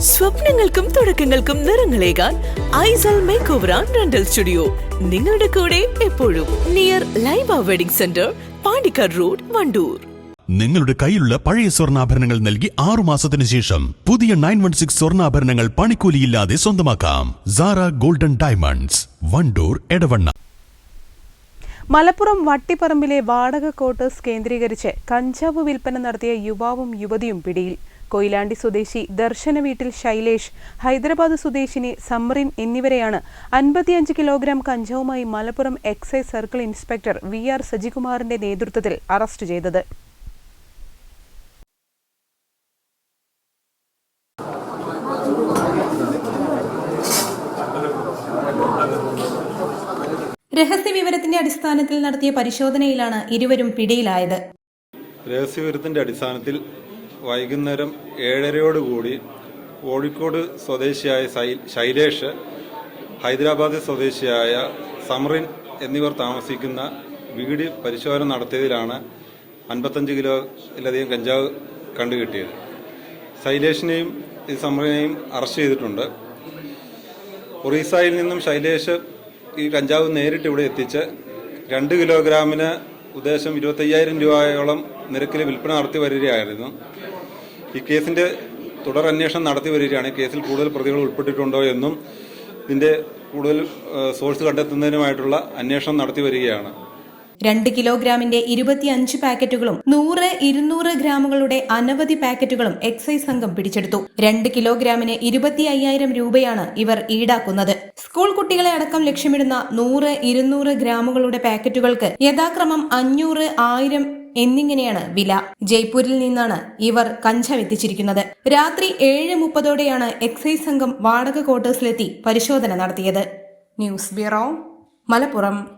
സ്വപ്നങ്ങൾക്കും തുടക്കങ്ങൾക്കും നിറങ്ങളേകാൻ ഐസൽ make over and rental studio. നിങ്ങളുടെ കൂടെ എപ്പോഴും near Laiba wedding centre Pandikkad road Wandoor. നിങ്ങളുടെ കയ്യിലുള്ള പഴയ സ്വർണാഭരണങ്ങൾ നൽകി ആറു മാസത്തിന് ശേഷം പുതിയ നയൻ വൺ സിക്സ് സ്വർണാഭരണങ്ങൾ പണിക്കൂലിയില്ലാതെ സ്വന്തമാക്കാം. Sara golden diamonds Wandoor Edavanna. Malappuram വട്ടിപ്പറമ്പിലെ വാടക ക്വാർട്ടേഴ്സ് കേന്ദ്രീകരിച്ച് കഞ്ചാവ് വിൽപ്പന നടത്തിയ യുവാവും യുവതിയും പിടിയിൽ. കൊയിലാണ്ടി സ്വദേശി ദർശന വീട്ടിൽ ശൈലേഷ് ഹൈദരാബാദ് സ്വദേശിനി സമ്രിൻ എന്നിവരെയാണ് അൻപത്തിയഞ്ച് കിലോഗ്രാം കഞ്ചാവുമായി Malappuram excise circle inspector V R സജികുമാറിന്റെ നേതൃത്വത്തിൽ അറസ്റ്റ് ചെയ്തത്. രഹസ്യവിവരത്തിന്റെ അടിസ്ഥാനത്തിൽ നടത്തിയ പരിശോധനയിലാണ് ഇരുവരും പിടിയിലായത്. രഹസ്യവിവരത്തിന്റെ അടിസ്ഥാനത്തിൽ വൈകുന്നേരം ഏഴരയോടുകൂടി കോഴിക്കോട് സ്വദേശിയായ ശൈലേഷ് ഹൈദരാബാദ് സ്വദേശിയായ സമറിൻ എന്നിവർ താമസിക്കുന്ന വീട് പരിശോധന നടത്തിയതിലാണ് അൻപത്തഞ്ച് കിലോയിലധികം കഞ്ചാവ് കണ്ടുകിട്ടിയത്. ശൈലേഷിനെയും ഈ സമറിനെയും അറസ്റ്റ് ചെയ്തിട്ടുണ്ട്. ഒറീസയിൽ നിന്നും ശൈലേഷ് ഈ കഞ്ചാവ് നേരിട്ട് ഇവിടെ എത്തിച്ച് രണ്ട് കിലോഗ്രാമിന് ഉദ്ദേശം ഇരുപത്തയ്യായിരം രൂപയോളം നിരക്കിൽ വിൽപ്പന നടത്തി വരികയായിരുന്നു. ഈ കേസിന്റെ തുടർ അന്വേഷണം നടത്തി വരികയാണ്. കേസിൽ കൂടുതൽ പ്രതികൾ ഉൾപ്പെട്ടിട്ടുണ്ടോ എന്നും ഇതിന്റെ കൂടുതൽ സോഴ്സ് കണ്ടെത്തുന്നതിനുമായിട്ടുള്ള അന്വേഷണം നടത്തി വരികയാണ്. രണ്ട് കിലോഗ്രാമിന്റെ ഇരുപത്തിയഞ്ച് പാക്കറ്റുകളും നൂറ് ഇരുന്നൂറ് ഗ്രാമുകളുടെ അനവധി പാക്കറ്റുകളും എക്സൈസ് സംഘം പിടിച്ചെടുത്തു. രണ്ട് കിലോഗ്രാമിന് ഇരുപത്തി അയ്യായിരം രൂപയാണ് ഇവർ ഈടാക്കുന്നത്. സ്കൂൾ കുട്ടികളെ അടക്കം ലക്ഷ്യമിടുന്ന നൂറ് ഇരുന്നൂറ് ഗ്രാമുകളുടെ പാക്കറ്റുകൾക്ക് യഥാക്രമം അഞ്ഞൂറ് ആയിരം എന്നിങ്ങനെയാണ് വില. ജയ്പൂരിൽ നിന്നാണ് ഇവർ കഞ്ചാവ് എത്തിച്ചിരിക്കുന്നത് രാത്രി ഏഴ് മുപ്പതോടെയാണ് എക്സൈസ് സംഘം വാടക ക്വാർട്ടേഴ്സിലെത്തി പരിശോധന നടത്തിയത്. News bureau Malappuram.